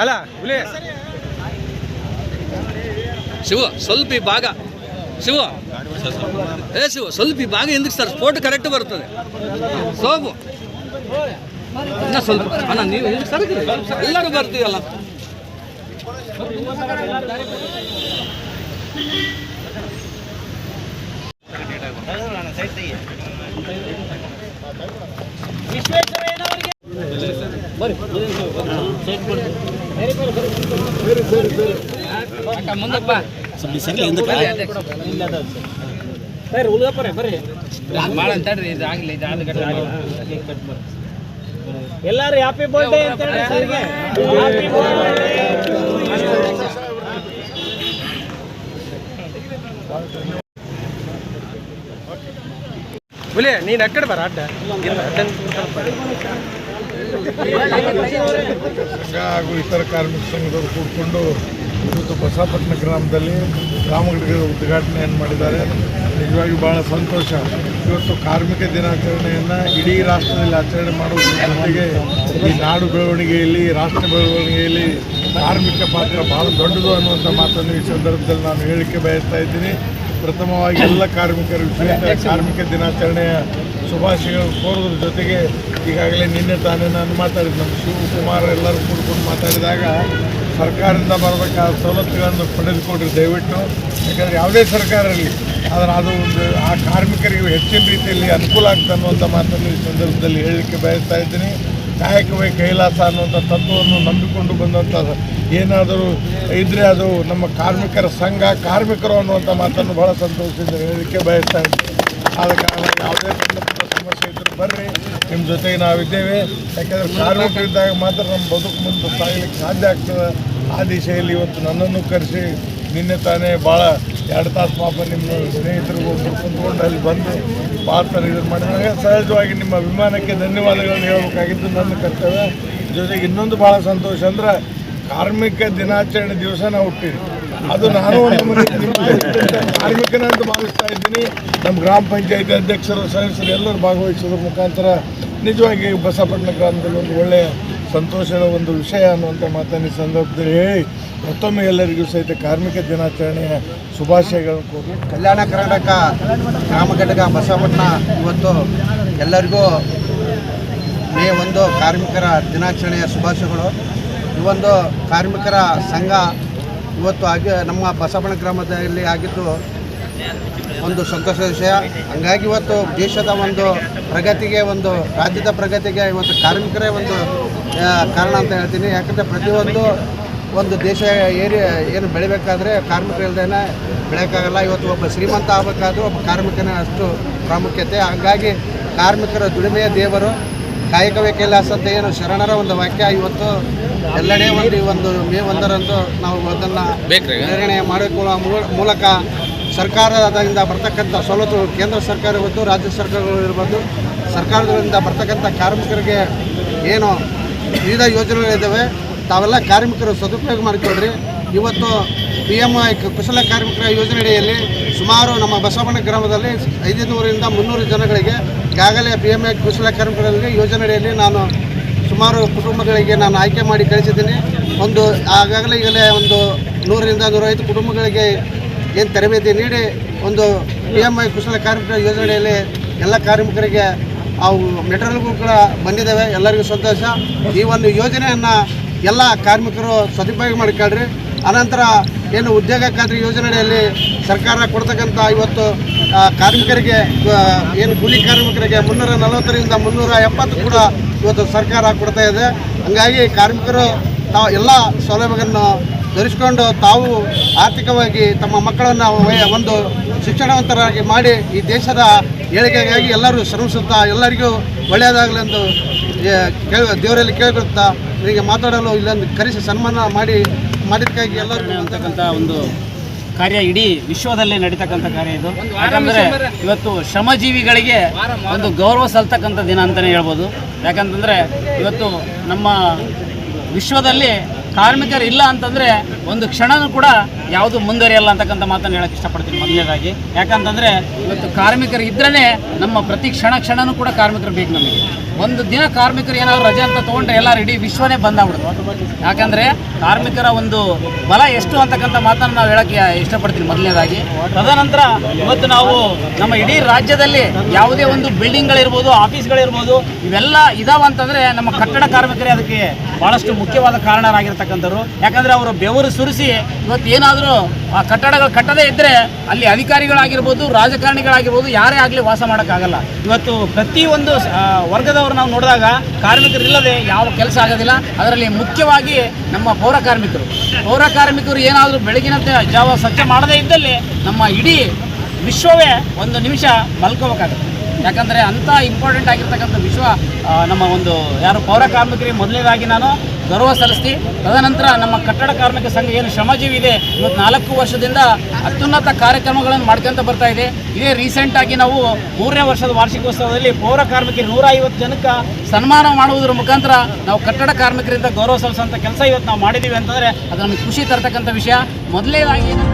ಅಲ್ಲ ಹುಲಿ. ಶಿವ ಸ್ವಲ್ಪ ಈ ಭಾಗ. ಶಿವ. ಏ ಶಿವ ಸ್ವಲ್ಪ ಈ ಭಾಗ ಹಿಂದಕ್ಕೆ ಸರ್. ಸ್ಪೋಟ್ ಕರೆಕ್ಟ್ ಬರ್ತದೆ. ಸೋಬು ಇನ್ನ ಸ್ವಲ್ಪ. ಅಣ್ಣ ನೀವು ಹಿಂದಕ್ಕೆ ಸರ್ ಎಲ್ಲರೂ ಬರ್ತೀವಲ್ಲ ಮುಂದಪ್ಪ ಭಾಳ ಅಂತಡ್ರಿ ಇದು ಆಗಲಿ ಇದು ಆದ ಎಲ್ಲಾರು ಹ್ಯಾಪಿ ಬರ್ಡೇ ಅಂತ ಹುಲಿ ನೀನು ಆ ಕಡೆ ಬರ ಅಡ್ಡ. ಇಲ್ಲ ಅಡ್ಡ ಹಾಗೂ ಇತರ ಕಾರ್ಮಿಕ ಸಂಘದವರು ಕೂಡಿಕೊಂಡು ಇವತ್ತು ಬಸಾಪಟ್ಟಣ ಗ್ರಾಮದಲ್ಲಿ ಗ್ರಾಮಗಳಿಗೆ ಉದ್ಘಾಟನೆಯನ್ನು ಮಾಡಿದ್ದಾರೆ. ನಿಜವಾಗಿ ಭಾಳ ಸಂತೋಷ. ಇವತ್ತು ಕಾರ್ಮಿಕ ದಿನಾಚರಣೆಯನ್ನು ಇಡೀ ರಾಷ್ಟ್ರದಲ್ಲಿ ಆಚರಣೆ ಮಾಡುವುದರ ಈ ನಾಡು ಬೆಳವಣಿಗೆಯಲ್ಲಿ, ರಾಷ್ಟ್ರ ಬೆಳವಣಿಗೆಯಲ್ಲಿ ಕಾರ್ಮಿಕ ಪಾತ್ರ ಭಾಳ ದೊಡ್ಡದು ಅನ್ನುವಂಥ ಮಾತನ್ನು ಈ ಸಂದರ್ಭದಲ್ಲಿ ನಾನು ಹೇಳಿಕೆ ಬಯಸ್ತಾ ಇದ್ದೀನಿ. ಪ್ರಥಮವಾಗಿ ಎಲ್ಲ ಕಾರ್ಮಿಕರು ವಿಶೇಷ ಕಾರ್ಮಿಕ ದಿನಾಚರಣೆಯ ಶುಭಾಶಯಗಳು. ಕೋರೋದ್ರ ಜೊತೆಗೆ ಈಗಾಗಲೇ ನಿನ್ನೆ ತಾನೇ ನಾನು ಮಾತಾಡಿದ್ದು. ನಮ್ಮ ಶಿವಕುಮಾರ್ ಎಲ್ಲರೂ ಕೂಡ್ಕೊಂಡು ಮಾತಾಡಿದಾಗ ಸರ್ಕಾರದಿಂದ ಬರಬೇಕಾದ ಸವಲತ್ತುಗಳನ್ನು ಪಡೆದುಕೊಂಡ್ರೆ ದಯವಿಟ್ಟು. ಯಾಕಂದರೆ ಯಾವುದೇ ಸರ್ಕಾರ ಇರಲಿ, ಆದರೆ ಅದು ಒಂದು ಆ ಕಾರ್ಮಿಕರಿಗೆ ಹೆಚ್ಚಿನ ರೀತಿಯಲ್ಲಿ ಅನುಕೂಲ ಆಗ್ತದೆ ಅನ್ನುವಂಥ ಮಾತನ್ನು ಈ ಸಂದರ್ಭದಲ್ಲಿ ಹೇಳಲಿಕ್ಕೆ ಬಯಸ್ತಾ ಇದ್ದೀನಿ. ಕಾಯಕವೇ ಕೈಲಾಸ ಅನ್ನುವಂಥ ತತ್ವವನ್ನು ನಂಬಿಕೊಂಡು ಬಂದಂಥ ಏನಾದರೂ ಇದ್ದರೆ ಅದು ನಮ್ಮ ಕಾರ್ಮಿಕರ ಸಂಘ, ಕಾರ್ಮಿಕರು ಅನ್ನುವಂಥ ಮಾತನ್ನು ಬಹಳ ಸಂತೋಷದಿಂದ ಹೇಳಲಿಕ್ಕೆ ಬಯಸ್ತಾ ಇದ್ದೀನಿ ಆದ ಕಾರಣ ಯಾವುದೇ ಸಣ್ಣ ಸಮಸ್ಯೆ ಇದ್ದರೂ ಬರ್ರಿ. ನಿಮ್ಮ ಜೊತೆಗೆ ನಾವಿದ್ದೇವೆ. ಯಾಕಂದರೆ ಕಾರ್ಮಿಕರಿದ್ದಾಗ ಮಾತ್ರ ನಮ್ಮ ಬದುಕು ಮುಂದೆ ಸಾಗಲಿಕ್ಕೆ ಸಾಧ್ಯ ಆಗ್ತದೆ. ಆ ದಿಶೆಯಲ್ಲಿ ಇವತ್ತು ನನ್ನನ್ನು ಕರೆಸಿ ನಿನ್ನೆ ತಾನೇ ಭಾಳ ಎರಡು ತಾಸು ಪಾಪ ನಿಮ್ಮ ಸ್ನೇಹಿತರು ಒಬ್ಬರು ಕುಂತ್ಕೊಂಡು ಅಲ್ಲಿ ಬಂದು ಭಾಳ ಇದನ್ನು ಮಾಡಿದಾಗ ಸಹಜವಾಗಿ ನಿಮ್ಮ ಅಭಿಮಾನಕ್ಕೆ ಧನ್ಯವಾದಗಳನ್ನು ಹೇಳಬೇಕಾಗಿದ್ದು ನನ್ನ ಕರ್ತವ್ಯ. ಜೊತೆಗೆ ಇನ್ನೊಂದು ಭಾಳ ಸಂತೋಷ ಅಂದ್ರೆ ಕಾರ್ಮಿಕ ದಿನಾಚರಣೆ ದಿವಸ ನಾವು ಹುಟ್ಟಿದ್ವಿ. ಅದು ನಾನು ಒಂದು ಮನೆ- ನಿಮ್ಮ ಕಾರ್ಮಿಕನ ಅಂತ ಭಾವಿಸ್ತಾ ಇದ್ದೀನಿ. ನಮ್ಮ ಗ್ರಾಮ ಪಂಚಾಯತಿ ಅಧ್ಯಕ್ಷರು, ಸದಸ್ಯರು ಎಲ್ಲರೂ ಭಾಗವಹಿಸೋದ್ರ ಮುಖಾಂತರ ನಿಜವಾಗಿ ಬಸವಪಟ್ಟಣ ಗ್ರಾಮದಲ್ಲಿ ಒಂದು ಒಳ್ಳೆಯ ಸಂತೋಷದ ಒಂದು ವಿಷಯ ಅನ್ನುವಂಥ ಮಾತನ್ನು ಸಂದರ್ಭದಲ್ಲಿ ಹೇಳಿ, ಮತ್ತೊಮ್ಮೆ ಎಲ್ಲರಿಗೂ ಸಹಿತ ಕಾರ್ಮಿಕ ದಿನಾಚರಣೆಯ ಶುಭಾಶಯಗಳನ್ನು ಕೋರಿ. ಕಲ್ಯಾಣ ಕರ್ನಾಟಕ, ಗ್ರಾಮ ಘಟಕ ಇವತ್ತು ಎಲ್ಲರಿಗೂ ಮೇ ಒಂದು ಕಾರ್ಮಿಕರ ದಿನಾಚರಣೆಯ ಶುಭಾಶಯಗಳು. ಒಂದು ಕಾರ್ಮಿಕರ ಸಂಘ ಇವತ್ತು ಆಗಿ ನಮ್ಮ ಬಸವನ ಗ್ರಾಮದಲ್ಲಿ ಆಗಿದ್ದು ಒಂದು ಸಂತೋಷದ ವಿಷಯ. ಹಂಗಾಗಿ ಇವತ್ತು ದೇಶದ ಒಂದು ಪ್ರಗತಿಗೆ ಒಂದು, ರಾಜ್ಯದ ಪ್ರಗತಿಗೆ ಇವತ್ತು ಕಾರ್ಮಿಕರೇ ಒಂದು ಕಾರಣ ಅಂತ ಹೇಳ್ತೀನಿ. ಯಾಕಂದರೆ ಪ್ರತಿಯೊಂದು ಒಂದು ದೇಶ ಏರಿ, ಏನು ಬೆಳಿಬೇಕಾದ್ರೆ ಕಾರ್ಮಿಕರು ಇಲ್ಲದೇನೆ ಬೆಳೆಯೋಕ್ಕಾಗಲ್ಲ. ಇವತ್ತು ಒಬ್ಬ ಶ್ರೀಮಂತ ಆಗಬೇಕಾದ್ರೂ ಒಬ್ಬ ಕಾರ್ಮಿಕನ ಅಷ್ಟು ಪ್ರಾಮುಖ್ಯತೆ. ಹಂಗಾಗಿ ಕಾರ್ಮಿಕರ ದುಡಿಮೆಯ ದೇವರು ಕಾಯಕವೇ ಕೈಲಾಸ ಅಂತ ಏನು ಶರಣರ ಒಂದು ವಾಕ್ಯ ಇವತ್ತು ಎಲ್ಲೆಡೆ ಒಂದು ಈ ಒಂದು ಮೇ ಒಂದರಂದು ನಾವು ಅದನ್ನು? ನಿರ್ಣಯ ಮಾಡಿಕೊಳ್ಳುವ ಮೂಲ- ಮೂಲಕ ಸರ್ಕಾರದಿಂದ ಬರ್ತಕ್ಕಂಥ ಸವಲತ್ತು ಕೇಂದ್ರ ಸರ್ಕಾರ ಇರ್ಬೋದು ರಾಜ್ಯ ಸರ್ಕಾರಗಳು ಇರ್ಬೋದು ಸರ್ಕಾರದಿಂದ ಬರ್ತಕ್ಕಂಥ ಕಾರ್ಮಿಕರಿಗೆ ಏನು ವಿವಿಧ ಯೋಜನೆಗಳಿದ್ದಾವೆ ತಾವೆಲ್ಲ ಕಾರ್ಮಿಕರು ಸದುಪಯೋಗ ಮಾಡಿಕೊಡ್ರಿ ಇವತ್ತು ಪಿ ಎಂ ಐ ಕುಶಲ ಕಾರ್ಮಿಕರ ಯೋಜನೆಯಡಿಯಲ್ಲಿ ಸುಮಾರು ನಮ್ಮ ಬಸವಣ್ಣ ಗ್ರಾಮದಲ್ಲಿ ಐದು ನೂರಿಂದ ಮುನ್ನೂರು ಜನಗಳಿಗೆ ಈಗಾಗಲೇ ಬಿ ಎಂ ಎ ಕುಶಲ ಕಾರ್ಮಿಕರಲ್ಲಿ ಯೋಜನೆ ಅಡಿಯಲ್ಲಿ ನಾನು ಸುಮಾರು ಕುಟುಂಬಗಳಿಗೆ ನಾನು ಆಯ್ಕೆ ಮಾಡಿ ಕಳಿಸಿದ್ದೀನಿ. ಒಂದು ಆಗಾಗಲೇ ಈಗಲೇ ಒಂದು ನೂರರಿಂದ ನೂರೈವತ್ತು ಕುಟುಂಬಗಳಿಗೆ ಏನು ತರಬೇತಿ ನೀಡಿ ಒಂದು ಬಿ ಎಂ ಐ ಕುಶಲ ಕಾರ್ಮಿಕರ ಯೋಜನೆಯಲ್ಲಿ ಎಲ್ಲ ಕಾರ್ಮಿಕರಿಗೆ ಅವು ಮೆಟೀರಿಯಲ್ಗಳು ಕೂಡ ಬಂದಿದ್ದಾವೆ. ಎಲ್ಲರಿಗೂ ಸಂತೋಷ. ಈ ಒಂದು ಯೋಜನೆಯನ್ನು ಎಲ್ಲ ಕಾರ್ಮಿಕರು ಸದುಪಯೋಗ ಮಾಡಿಕೊಳ್ರಿ. ಅನಂತರ ಏನು ಉದ್ಯೋಗ ಖಾತ್ರಿ ಯೋಜನೆಯಲ್ಲಿ ಸರ್ಕಾರ ಕೊಡ್ತಕ್ಕಂಥ ಇವತ್ತು ಕಾರ್ಮಿಕರಿಗೆ ಏನು ಕೂಲಿ ಕಾರ್ಮಿಕರಿಗೆ ಮುನ್ನೂರ ನಲವತ್ತರಿಂದ ಮುನ್ನೂರ ಎಪ್ಪತ್ತು ಕೂಡ ಇವತ್ತು ಸರ್ಕಾರ ಕೊಡ್ತಾ ಇದೆ. ಹಂಗಾಗಿ ಕಾರ್ಮಿಕರು ತಾವು ಎಲ್ಲ ಸೌಲಭ್ಯಗಳನ್ನು ಧರಿಸಿಕೊಂಡು ತಾವು ಆರ್ಥಿಕವಾಗಿ ತಮ್ಮ ಮಕ್ಕಳನ್ನು ಒಂದು ಶಿಕ್ಷಣವಂತರಾಗಿ ಮಾಡಿ ಈ ದೇಶದ ಏಳಿಗೆಗಾಗಿ ಎಲ್ಲರೂ ಶ್ರಮಿಸುತ್ತಾ ಎಲ್ಲರಿಗೂ ಒಳ್ಳೆಯದಾಗಲಿ ಎಂದು ಕೇಳ, ದೇವರಲ್ಲಿ ಕೇಳಿಕೊಳ್ತಾ ನಿಮಗೆ ಮಾತಾಡಲು ಇಲ್ಲೊಂದು ಕರೆಸಿ ಸನ್ಮಾನ ಮಾಡಿ ಮಾಡಿದ್ದಕ್ಕಾಗಿ ಎಲ್ಲರಿಗೂ ಅಂತಕ್ಕಂಥ ಒಂದು ಕಾರ್ಯ ಇಡೀ ವಿಶ್ವದಲ್ಲೇ ನಡೀತಕ್ಕಂಥ ಕಾರ್ಯ ಇದು. ಯಾಕಂದರೆ ಇವತ್ತು ಶ್ರಮಜೀವಿಗಳಿಗೆ ಒಂದು ಗೌರವ ಸಲ್ತಕ್ಕಂಥ ದಿನ ಅಂತಲೇ ಹೇಳ್ಬೋದು. ಯಾಕಂತಂದರೆ ಇವತ್ತು ನಮ್ಮ ವಿಶ್ವದಲ್ಲಿ ಕಾರ್ಮಿಕರು ಇಲ್ಲ ಅಂತಂದರೆ ಒಂದು ಕ್ಷಣನೂ ಕೂಡ ಯಾವುದು ಮುಂದುವರಿಯಲ್ಲ ಅಂತಕ್ಕಂಥ ಮಾತನ್ನು ಹೇಳಕ್ಕೆ ಇಷ್ಟಪಡ್ತೀನಿ ಮೊದಲನೇದಾಗಿ. ಯಾಕಂತಂದರೆ ಇವತ್ತು ಕಾರ್ಮಿಕರು ಇದ್ರೇ ನಮ್ಮ ಪ್ರತಿ ಕ್ಷಣ ಕ್ಷಣನೂ ಕೂಡ ಕಾರ್ಮಿಕರು ಬೇಕು ನಮಗೆ. ಒಂದು ದಿನ ಕಾರ್ಮಿಕರು ಏನಾದ್ರು ರಜೆ ಅಂತ ತೊಗೊಂಡ್ರೆ ಎಲ್ಲ ಇಡೀ ವಿಶ್ವನೇ ಬಂದಾಗ್ಬಿಡುತ್ತೆ ಯಾಕಂದರೆ ಕಾರ್ಮಿಕರ ಒಂದು ಬಲ ಎಷ್ಟು ಅಂತಕ್ಕಂಥ ಮಾತನ್ನು ನಾವು ಹೇಳಕ್ಕೆ ಇಷ್ಟಪಡ್ತೀನಿ ಮೊದಲನೇದಾಗಿ. ತದನಂತರ ಇವತ್ತು ನಾವು ನಮ್ಮ ಇಡೀ ರಾಜ್ಯದಲ್ಲಿ ಯಾವುದೇ ಒಂದು ಬಿಲ್ಡಿಂಗ್ಗಳಿರ್ಬೋದು, ಆಫೀಸ್ಗಳಿರ್ಬೋದು, ಇವೆಲ್ಲ ಇದಾವ ಅಂತಂದರೆ ನಮ್ಮ ಕಟ್ಟಡ ಕಾರ್ಮಿಕರೇ ಅದಕ್ಕೆ ಭಾಳಷ್ಟು ಮುಖ್ಯವಾದ ಕಾರಣರಾಗಿರ್ತಕ್ಕಂಥವ್ರು. ಯಾಕಂದರೆ ಅವರು ಬೆವರು ಸುರಿಸಿ ಇವತ್ತು ಏನಾದರೂ ಆ ಕಟ್ಟಡಗಳು ಕಟ್ಟದೇ ಇದ್ದರೆ ಅಲ್ಲಿ ಅಧಿಕಾರಿಗಳಾಗಿರ್ಬೋದು, ರಾಜಕಾರಣಿಗಳಾಗಿರ್ಬೋದು, ಯಾರೇ ಆಗಲಿ ವಾಸ ಮಾಡೋಕ್ಕಾಗಲ್ಲ. ಇವತ್ತು ಪ್ರತಿಯೊಂದು ವರ್ಗದವರು ನಾವು ನೋಡಿದಾಗ ಕಾರ್ಮಿಕರಿಲ್ಲದೆ ಯಾವ ಕೆಲಸ ಆಗೋದಿಲ್ಲ. ಅದರಲ್ಲಿ ಮುಖ್ಯವಾಗಿ ನಮ್ಮ ಪೌರ ಕಾರ್ಮಿಕರು. ಪೌರ ಕಾರ್ಮಿಕರು ಏನಾದರೂ ಬೆಳಗಿನ ಜಾವ ಸ್ವಚ್ಛ ಮಾಡದೇ ಇದ್ದಲ್ಲಿ ನಮ್ಮ ಇಡೀ ವಿಶ್ವವೇ ಒಂದು ನಿಮಿಷ ಮಲ್ಕೋಬೇಕಾಗುತ್ತೆ. ಯಾಕಂದರೆ ಅಂಥ ಇಂಪಾರ್ಟೆಂಟ್ ಆಗಿರ್ತಕ್ಕಂಥ ವಿಶ್ವ ನಮ್ಮ ಒಂದು ಯಾರು ಪೌರ ಕಾರ್ಮಿಕರಿಗೆ ಮೊದಲನೇದಾಗಿ ನಾನು ಗೌರವ ಸಲ್ಲಿಸ್ತಿ. ತದನಂತರ ನಮ್ಮ ಕಟ್ಟಡ ಕಾರ್ಮಿಕ ಸಂಘ ಏನು ಶ್ರಮಜೀವಿ ಇದೆ ಇವತ್ತು ನಾಲ್ಕು ವರ್ಷದಿಂದ ಅತ್ಯುನ್ನತ ಕಾರ್ಯಕ್ರಮಗಳನ್ನು ಮಾಡ್ಕೊಂತ ಬರ್ತಾ ಇದೆ. ಇದೇ ರೀಸೆಂಟಾಗಿ ನಾವು ಮೂರನೇ ವರ್ಷದ ವಾರ್ಷಿಕೋತ್ಸವದಲ್ಲಿ ಪೌರ ಕಾರ್ಮಿಕರಿಗೆ ನೂರ ಐವತ್ತು ಜನಕ್ಕೆ ಸನ್ಮಾನ ಮಾಡುವುದರ ಮುಖಾಂತರ ನಾವು ಕಟ್ಟಡ ಕಾರ್ಮಿಕರಿಂದ ಗೌರವ ಸಲ್ಲಿಸುವಂಥ ಕೆಲಸ ಇವತ್ತು ನಾವು ಮಾಡಿದ್ದೀವಿ ಅಂತಂದರೆ ಅದು ನಮಗೆ ಖುಷಿ ತರ್ತಕ್ಕಂಥ ವಿಷಯ. ಮೊದಲನೇದಾಗಿ ಏನು